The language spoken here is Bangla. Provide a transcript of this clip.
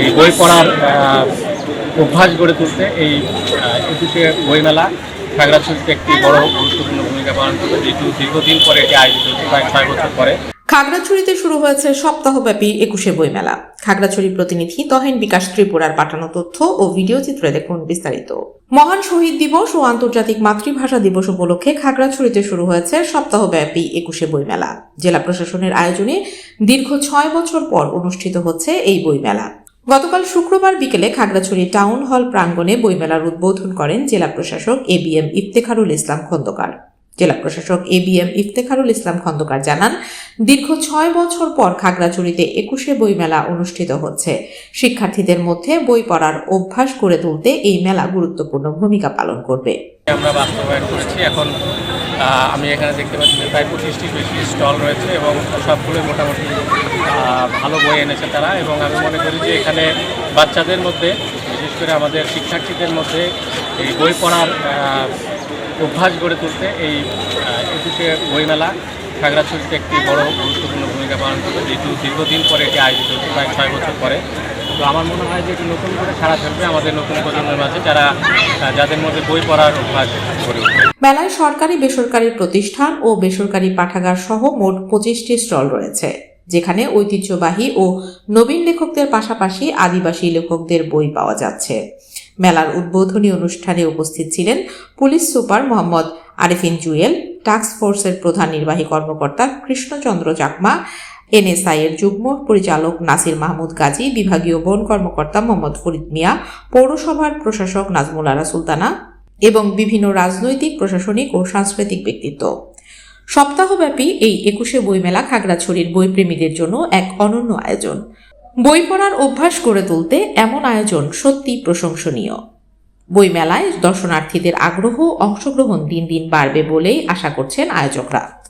এই বই পড়ার অভ্যাস গড়ে তুলতে এই একুশে বইমেলা খাগড়াছড়িতে একটি বড় গুরুত্বপূর্ণ ভূমিকা পালন করবে, যেহেতু দীর্ঘদিন পরে এটি আয়োজিত হচ্ছে, প্রায় ছয় বছর পরে। খাগড়াছড়িতে শুরু হয়েছে সপ্তাহব্যাপী একুশে বইমেলা। খাগড়াছড়ি প্রতিনিধি তহেন বিকাশ ত্রিপুরার পাঠানো তথ্য ও ভিডিও চিত্রে দেখুন বিস্তারিত। মহান শহীদ দিবস ও আন্তর্জাতিক মাতৃভাষা দিবস উপলক্ষে খাগড়াছড়িতে শুরু হয়েছে সপ্তাহব্যাপী একুশে বইমেলা। জেলা প্রশাসনের আয়োজনে দীর্ঘ ছয় বছর পর অনুষ্ঠিত হচ্ছে এই বইমেলা। গতকাল শুক্রবার বিকেলে খাগড়াছড়ি টাউন হল প্রাঙ্গণে বইমেলার উদ্বোধন করেন জেলা প্রশাসক A B M Iftekharul Islam Khandaker. জেলা প্রশাসক A B M Iftekharul Islam Khandaker জানান, দীর্ঘ ছয় বছর পর খাগড়াছড়িতে একুশে বইমেলা অনুষ্ঠিত হচ্ছে। শিক্ষার্থীদের মধ্যে বই পড়ার অভ্যাস করে তুলতে এই মেলা গুরুত্বপূর্ণ ভূমিকা পালন করবে। আমরা বাস্তবায়ন করেছি, এখন আমি এখানে দেখতে পাচ্ছি প্রায় পঁচিশটি বেশি স্টল রয়েছে এবং সবগুলোই মোটামুটি ভালো বই এনেছে তারা এবং আমি মনে করি যে এখানে বাচ্চাদের মধ্যে, বিশেষ করে আমাদের শিক্ষার্থীদের মধ্যে এই বই পড়ার অভ্যাস গড়ে তুলতে এই একুশে বইমেলা খাগড়াছড়িতে একটি বড় গুরুত্বপূর্ণ ভূমিকা পালন করবে, যেহেতু দীর্ঘদিন পরে এটি আয়োজিত হচ্ছে, প্রায় ছয় বছর পরে। তো আমার মনে হয় যে এটি নতুন করে ছাড়া ফেলবে আমাদের নতুন প্রজন্মের মাঝে যারা যাদের মধ্যে বই পড়ার অভ্যাস গড়ে উঠবে মেলায় সরকারি বেসরকারি প্রতিষ্ঠান ও বেসরকারি পাঠাগার সহ মোট পঁচিশটি স্টল রয়েছে। যেখানে ঐতিহ্যবাহী ও নবীন লেখকদের পাশাপাশি আদিবাসী লেখকদের বই পাওয়া যাচ্ছে। মেলার উদ্বোধনী অনুষ্ঠানে উপস্থিত ছিলেন পুলিশ সুপার মোহাম্মদ আরিফিন জুয়েল ফোর্সের প্রধান নির্বাহী কর্মকর্তা কৃষ্ণচন্দ্র চাকমা, এনএসআই এর যুগ্ম পরিচালক নাসির মাহমুদ গাজী, বিভাগীয় বন কর্মকর্তা মোহাম্মদ ফরিদ মিয়া, পৌরসভার প্রশাসক নাজমুল আরা সুলতানা এবং বিভিন্ন রাজনৈতিক, প্রশাসনিক ও সাংস্কৃতিক ব্যক্তিত্ব। সপ্তাহব্যাপী এই একুশে বইমেলা খাগড়াছড়ির বইপ্রেমীদের জন্য এক অনন্য আয়োজন। বই পড়ার অভ্যাস গড়ে তুলতে এমন আয়োজন সত্যি প্রশংসনীয়। বইমেলায় দর্শনার্থীদের আগ্রহ, অংশগ্রহণ দিন দিন বাড়বে বলেই আশা করছেন আয়োজকরা।